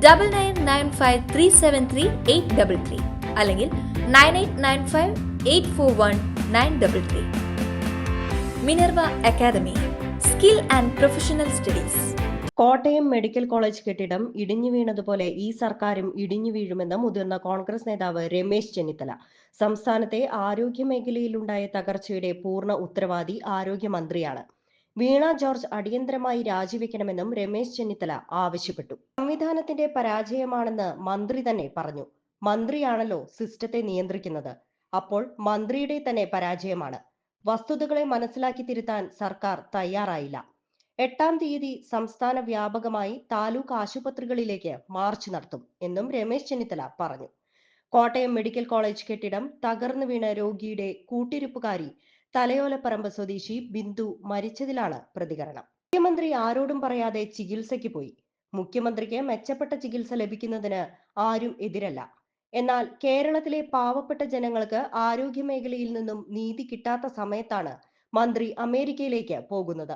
double nine nine five three seven three eight double three അല്ലെങ്കിൽ nine eight nine five eight four one nine double three Minerva academy skill and professional studies. Kottayam medical college കെട്ടിടം ഇടിഞ്ഞു വീണതുപോലെ ഈ സർക്കാരും ഇടിഞ്ഞു വീഴുമെന്ന് മുതിർന്ന കോൺഗ്രസ് നേതാവ് രമേശ് ചെന്നിത്തല. സംസ്ഥാനത്തെ ആരോഗ്യ മേഖലയിലുണ്ടായ തകർച്ചയുടെ പൂർണ ഉത്തരവാദി ആരോഗ്യമന്ത്രിയാണ്. വീണ ജോർജ് അടിയന്തരമായി രാജിവെക്കണമെന്നും രമേശ് ചെന്നിത്തല ആവശ്യപ്പെട്ടു. സംവിധാനത്തിന്റെ പരാജയമാണെന്ന് മന്ത്രി തന്നെ പറഞ്ഞു. മന്ത്രിയാണല്ലോ സിസ്റ്റത്തെ നിയന്ത്രിക്കുന്നത്. അപ്പോൾ മന്ത്രിയുടെ തന്നെ പരാജയമാണ്. വസ്തുതകളെ മനസ്സിലാക്കി തിരുത്താൻ സർക്കാർ തയ്യാറായില്ല. എട്ടാം തീയതി സംസ്ഥാന വ്യാപകമായി താലൂക്ക് ആശുപത്രികളിലേക്ക് മാർച്ച് നടത്തും എന്നും രമേശ് ചെന്നിത്തല പറഞ്ഞു. കോട്ടയം മെഡിക്കൽ കോളേജ് കെട്ടിടം തകർന്നു വീണ രോഗിയുടെ കൂട്ടിരിപ്പുകാരി തലയോലപ്പറമ്പ് സ്വദേശി ബിന്ദു മരിച്ചതിലാണ് പ്രതികരണം. മുഖ്യമന്ത്രി ആരോടും പറയാതെ ചികിത്സയ്ക്ക് പോയി. മുഖ്യമന്ത്രിക്ക് മെച്ചപ്പെട്ട ചികിത്സ ലഭിക്കുന്നതിന് ആരും എതിരല്ല. എന്നാൽ കേരളത്തിലെ പാവപ്പെട്ട ജനങ്ങൾക്ക് ആരോഗ്യ മേഖലയിൽ നിന്നും നീതി കിട്ടാത്ത സമയത്താണ് മന്ത്രി അമേരിക്കയിലേക്ക് പോകുന്നത്.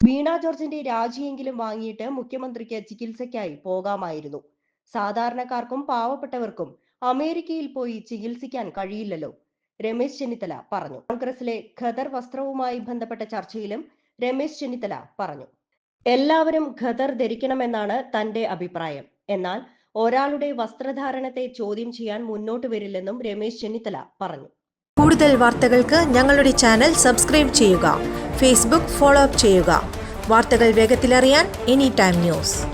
വീണ ജോർജിന്റെ രാജിയെങ്കിലും വാങ്ങിയിട്ട് മുഖ്യമന്ത്രിക്ക് ചികിത്സയ്ക്കായി പോകാമായിരുന്നു. സാധാരണക്കാർക്കും പാവപ്പെട്ടവർക്കും അമേരിക്കയിൽ പോയി ചികിത്സിക്കാൻ കഴിയില്ലല്ലോ. രമേശ് ചെന്നിത്തല പറഞ്ഞു. കോൺഗ്രസിലെ ഖദർ വസ്ത്രവുമായി ബന്ധപ്പെട്ട ചർച്ചയിലും രമേശ് ചെന്നിത്തല പറഞ്ഞു. എല്ലാവരും ഖദർ ധരിക്കണമെന്നാണ് തന്റെ അഭിപ്രായം. എന്നാൽ ഒരാളുടെ വസ്ത്രധാരണത്തെ ചോദ്യം ചെയ്യാൻ മുന്നോട്ട് വരില്ലെന്നും രമേശ് ചെന്നിത്തല പറഞ്ഞു. കൂടുതൽ വാർത്തകൾക്ക് ഞങ്ങളുടെ ചാനൽ സബ്സ്ക്രൈബ് ചെയ്യുക. ഫേസ്ബുക്ക് ഫോളോ അപ്പ് ചെയ്യുക. വാർത്തകൾ വേഗത്തിലറിയാൻ എനി ടൈം ന്യൂസ്.